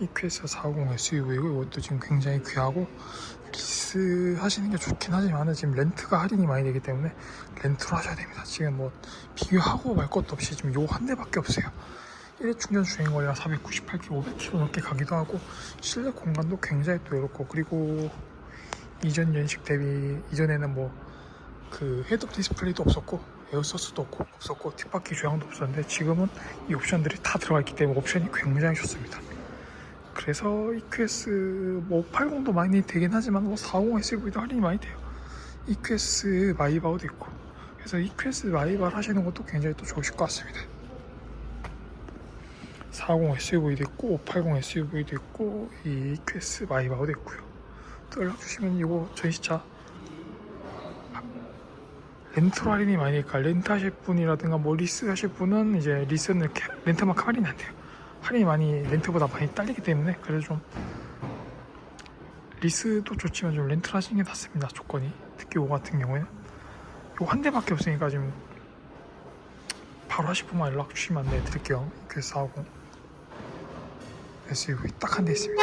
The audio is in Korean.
EQS 450 SUV고 이것도 지금 굉장히 귀하고 리스 하시는 게 좋긴 하지만 지금 렌트가 할인이 많이 되기 때문에 렌트로 하셔야 됩니다. 지금 뭐 비교하고 말 것도 없이 지금 요 한 대밖에 없어요. 1회 충전 주행 거리가 498km, 500km 넘게 가기도 하고 실내 공간도 굉장히 또 넓고 그리고 이전 연식 대비 이전에는 뭐 그 헤드업 디스플레이도 없었고 에어서스도 없고 없었고 뒷바퀴 조향도 없었는데 지금은 이 옵션들이 다 들어가 있기 때문에 옵션이 굉장히 좋습니다. 그래서 EQS 뭐 80도 많이 되긴 하지만 뭐 450 SUV도 할인이 많이 돼요. EQS 마이바우도 있고 그래서 EQS 마이바를 하시는 것도 굉장히 또 좋으실 것 같습니다. 450 SUV도 있고 580 SUV도 있고 이 EQS 마이바우도 있고요. 또 연락 주시면 이거 전시차 렌트로 할인이 많이 되니까 렌트 하실 분이라든가 뭐 리스 하실 분은 이제 리스는 렌트만큼 할인이 안 돼요. 할인이 많이 렌트보다 많이 딸리기 때문에 그래서 좀 리스도 좋지만 좀 렌트를 하시는 게 낫습니다. 조건이 특히 요 같은 경우에는 요한 대밖에 없으니까 지금 바로 하실 분만 연락 주시면 안내 드릴게요. 그450 SUV 딱 한 대 있습니다.